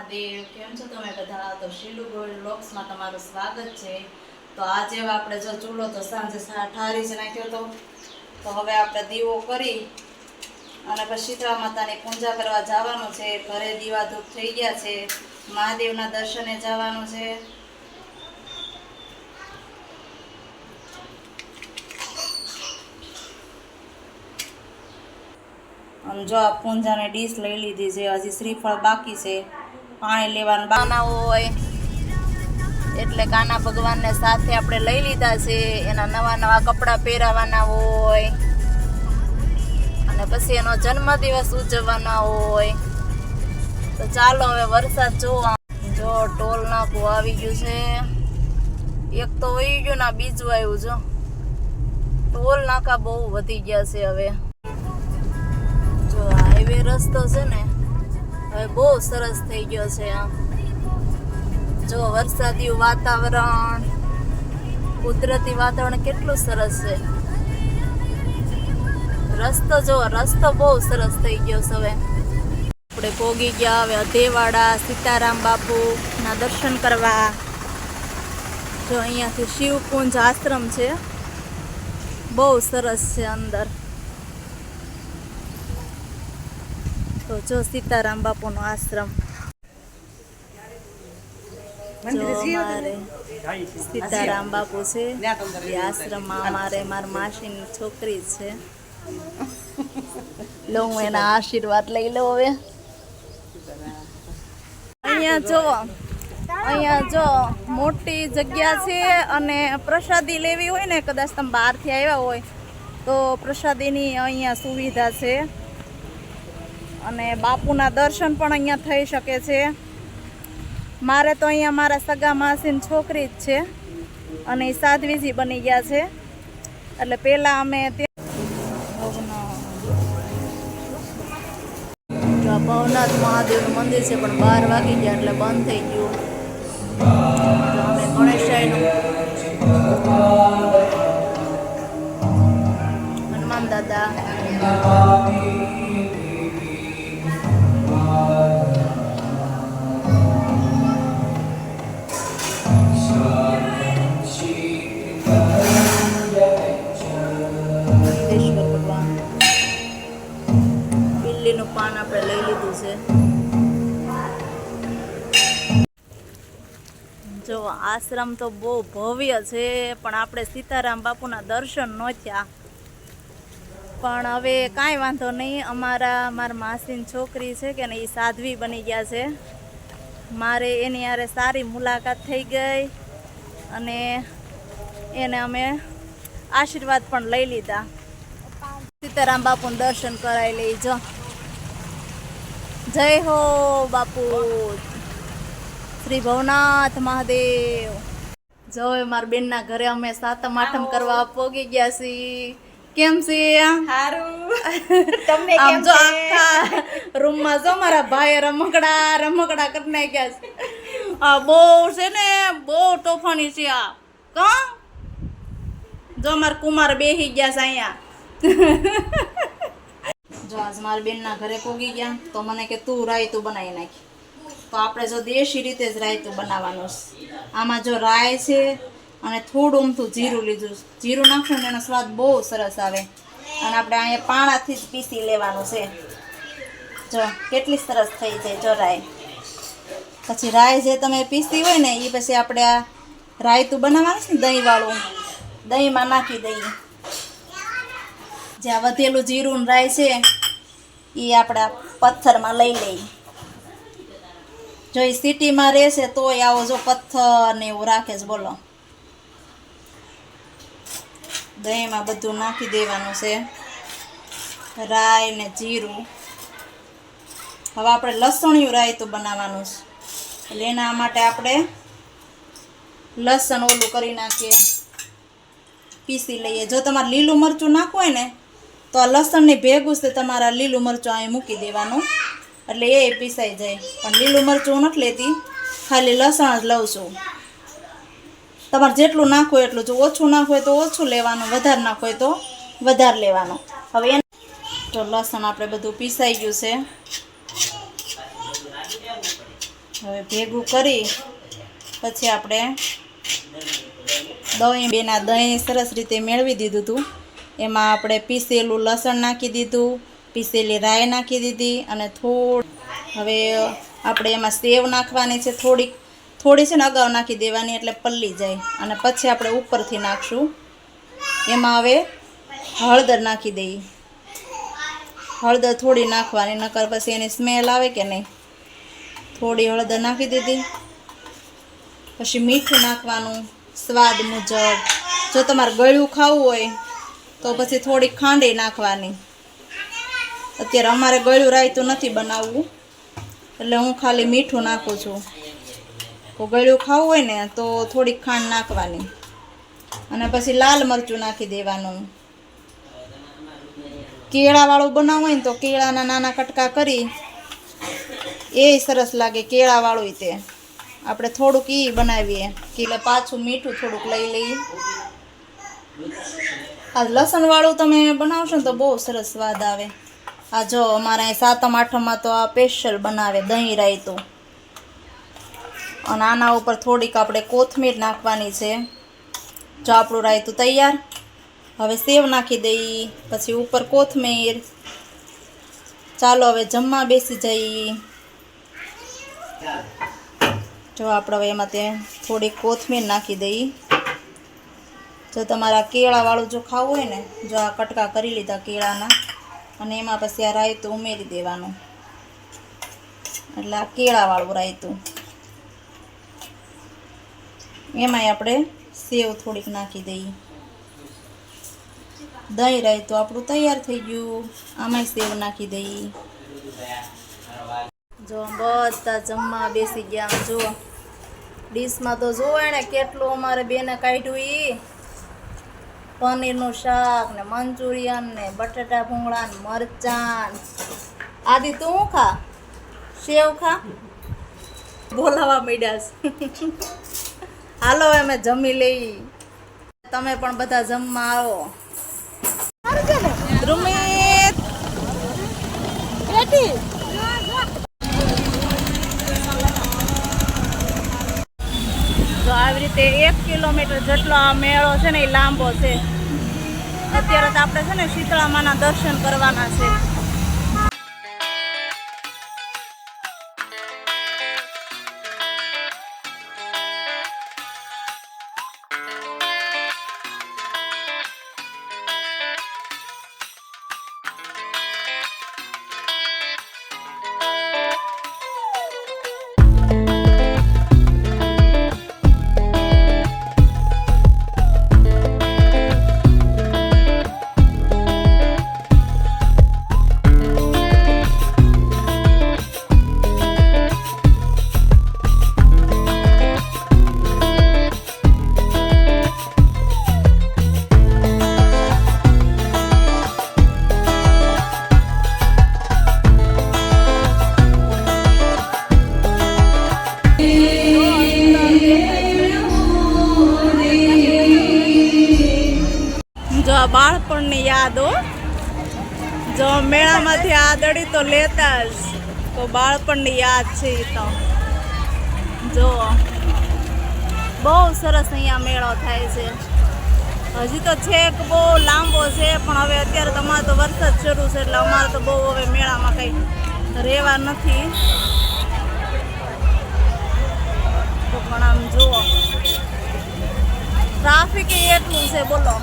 મહાદેવ, કેમ છો તમે બધા? તો શીલુ ગોલ્ડ લોક્સમાં તમારું સ્વાગત છે. તો આજે આપણે જો ચૂલો તો સાંજે ઠારી જ નાખ્યો હતો તો હવે આપણે દીવો કરી અને પછી શીતળા માતાની પૂજા કરવા જવાનું છે. ઘરે દીવા ધૂપ થઈ ગયા છે. મહાદેવના દર્શને જવાનું છે. અને જો આ પૂંજાને ડીશ લઈ લીધી છે, હજી શ્રીફળ બાકી છે. પાણી લેવાનું બાના હોય. એટલે કાના ભગવાનને સાથે આપણે લઈ લીધા છે. એના નવા નવા કપડાં પહેરાવાના હોય. અને પછી એનો જન્મદિવસ ઉજવવાના હોય. તો ચાલો હવે વરસાદ જોવા. જો ટોલ નાકું આવી ગયું છે. એક તો વહી ગયું ના બીજું આવ્યું જો. ટોલ નાકા બહુ વધી ગયા છે હવે. જો હાઈવે રસ્તો છે ને હવે બહુ સરસ થઈ ગયો છે આમ. જો વરસાદી વાતાવરણ, કુદરતી વાતાવરણ કેટલું સરસ છે. રસ્તો જો, રસ્તો બહુ સરસ થઈ ગયો છે હવે. આપણે પોગી ગયા હવે અધેવાડા, સીતારામ બાપુ ના દર્શન કરવા. જો અહીંયાથી શિવકુંજ આશ્રમ છે. બહુ સરસ છે અંદર. તો જો સીતારામ બાપુનો આશ્રમ. અમારે સીતારામ બાપુ છે. એ આશ્રમમાં અમારે મારા માસીની છોકરી છે. લો હું એના આશીર્વાદ લઈ લઉં હવે. અહીંયા જો અહીંયા જો મોટી જગ્યા છે અને પ્રસાદી લેવી હોય ને કદાચ તમે બહારથી આવ્યા હોય તો પ્રસાદીની અહીંયા સુવિધા છે. અને બાપુના દર્શન પણ અહીંયા થઈ શકે છે. મારે તો અહીંયા મારા સગા માસીની છોકરી જ છે અને એ સાધ્વીજી બની ગયા છે. એટલે પહેલાં અમે ભવનાથ મહાદેવનું મંદિર છે, પણ બાર વાગી ગયા એટલે બંધ થઈ ગયું. તો અમે ગણેશાઈનું હનુમાન દાદા. જો, આશ્રમ તો બહુ ભવ્ય છે, પણ આપણે સીતારામ બાપુના દર્શન ન થયા. પણ હવે કાંઈ વાંધો નહીં, અમારા, મારા માસીની છોકરી છે કે ને એ સાધ્વી બની ગયા છે. મારે એની હારે સારી મુલાકાત થઈ ગઈ અને એને અમે આશીર્વાદ પણ લઈ લીધા. સીતારામ બાપુનું દર્શન કરાવી લઈ જો. જય હો બાપુ. શ્રી ભવનાથ મહાદેવ. જો હવે મારા બેનના ઘરે અમે સાતમ આઠમ કરવા પોગી ગયા છીએ. કેમ છે હારું. તમને આમ કેમ જો છે? આખા રૂમમાં જો મારા ભાઈ રમકડા રમકડા કરી નાખ્યા છે. આ બહુ છે ને બહુ તોફાની છે આ. કા? જો મારા કુમાર બેહી ગયા છે અહીંયા. જો આજ મારા બેનના ઘરે પોગી ગયા તો મને કે તું રાયતું બનાવી નાખી. તો આપણે જો દેશી રીતે જ રાયતું બનાવવાનું છે. આમાં જો રાય છે અને થોડું અમથું જીરું લીધું. જીરું નાખશું ને એનો સ્વાદ બહુ સરસ આવે. અને આપણે અહીંયા પાણાથી જ પીસી લેવાનું છે. જો કેટલી સરસ થઈ જાય જો રાય. પછી રાય જે તમે પીસી હોય ને એ પછી આપણે આ રાયતું બનાવવાનું છે ને દહીંવાળું દહીંમાં નાખી દઈએ. જ્યાં વધેલું જીરું રાય છે એ આપણા પથ્થરમાં લઈ લઈએ. જો એ સિટીમાં રહેશે તોય આવો જો પથ્થર ને એવું રાખે છે, બોલો. દહીંમાં બધું નાખી દેવાનું છે. રાય ને જીરું. હવે આપણે લસણિયું રાયતું બનાવવાનું છે. એટલે એના માટે આપણે લસણ ઓલું કરી નાખીએ. પીસી લઈએ. જો તમારે લીલું મરચું નાખવું હોય ને, તો આ લસણની ભેગું છે તમારા લીલું મરચું અહીં મૂકી દેવાનું. એટલે એ પીસાઈ જાય. પણ લીલું મરચું નથી લેતી. ખાલી લસણ જ લઉં છું. તમારે જેટલું નાખવું એટલું જો ઓછું નાખવું હોય તો ઓછું લેવાનું, વધારે નાખવું હોય તો વધારે લેવાનું. હવે એને તો લસણ આપણે બધું પીસાઈ ગયું છે. હવે ભેગું કરી, પછી આપણે દહીં, બેના દહીં સરસ રીતે મેળવી દીધું હતું એમાં આપણે પીસેલું લસણ નાખી દીધું. પીસેલી રાય નાખી દીધી અને થોડ હવે આપણે એમાં સેવ નાખવાની છે. થોડીક થોડી છે ને અગાઉ નાખી દેવાની એટલે પલ્લી જાય. અને પછી આપણે ઉપરથી નાખશું. એમાં હવે હળદર નાખી દઈએ. હળદર થોડી નાખવાની, નકર પછી એની સ્મેલ આવે કે નહીં. થોડી હળદર નાખી દીધી. પછી મીઠું નાખવાનું સ્વાદ મુજબ. જો તમારે ગળ્યું ખાવું હોય, તો પછી થોડી ખાંડી નાખવાની. અત્યારે અમારે ગળ્યું રાયતું નથી બનાવવું. એટલે હું ખાલી મીઠું નાખું છું. તો ગળ્યું ખાવું હોય ને, તો થોડીક ખાંડ નાખવાની. અને પછી લાલ મરચું નાખી દેવાનું. કેળાવાળું બનાવવું હોય ને, તો કેળાના નાના કટકા કરી, એ સરસ લાગે કેળાવાળું તે. આપણે થોડુંક એ બનાવીએ કે પાછું મીઠું થોડુંક લઈ લઈએ. આ લસણવાળું તમે બનાવશો ને, તો બહુ સરસ સ્વાદ આવે. આ જો અમારે અહીં સાતમ, આઠમમાં તો આ સ્પેશિયલ બનાવે દહીં રાયતું. અને આના ઉપર થોડીક આપણે કોથમીર નાખવાની છે. જો આપણું રાયતું તૈયાર. હવે સેવ નાખી દઈએ પછી ઉપર કોથમીર. ચાલો હવે જમવા બેસી જઈએ જો આપણે હવે એમાં તે થોડીક કોથમીર નાખી દઈએ જો તમારા કેળાવાળું જો ખાવું હોય ને, જો આ કટકા કરી લીધા કેળાના. અને એમાં પછી આ રાયતું ઉમેરી દેવાનું. એટલે આ કેળાવાળું રાયતું. એમાંય આપણે સેવ થોડીક નાખી દઈએ. દહીં રાયતું આપણું તૈયાર થઈ ગયું. આમાંય સેવ નાખી દઈએ. જો બધા જમવા બેસી ગયા. જો ડીશમાં તો જોવે ને કેટલું અમારે બેને કાઢ્યું ઈ. પનીરનું શાક ને મંચુરિયન ને બટાટા ભૂંગળા ને મરચાં આદિ તું ખા? સેવ ખા? બોલાવા મીડ્યા છે હાલો અમે જમી લઈ. તમે પણ બધા જમવા આવો. ધ્રુમિત. તો આવી રીતે એક કિલોમીટર જેટલો આ મેળો છે ને એ લાંબો છે. અત્યારે તો આપણે છે ને શીતળામાના દર્શન કરવાના છે. બાળપણની યાદો જો મેળામાંથી આ દડી તો લેતા જ, તો બાળપણની યાદ છે તો. જો, બહુ સરસ અહીંયા મેળો થાય છે. હજી તો છેક બહુ લાંબો છે, પણ હવે અત્યારે તમારે તો વરસાદ શરૂ છે, એટલે અમારે તો બહુ હવે મેળામાં કંઈ રહેવા નથી. તો પણ આમ જુઓ. ટ્રાફિક એટલું છે, બોલો.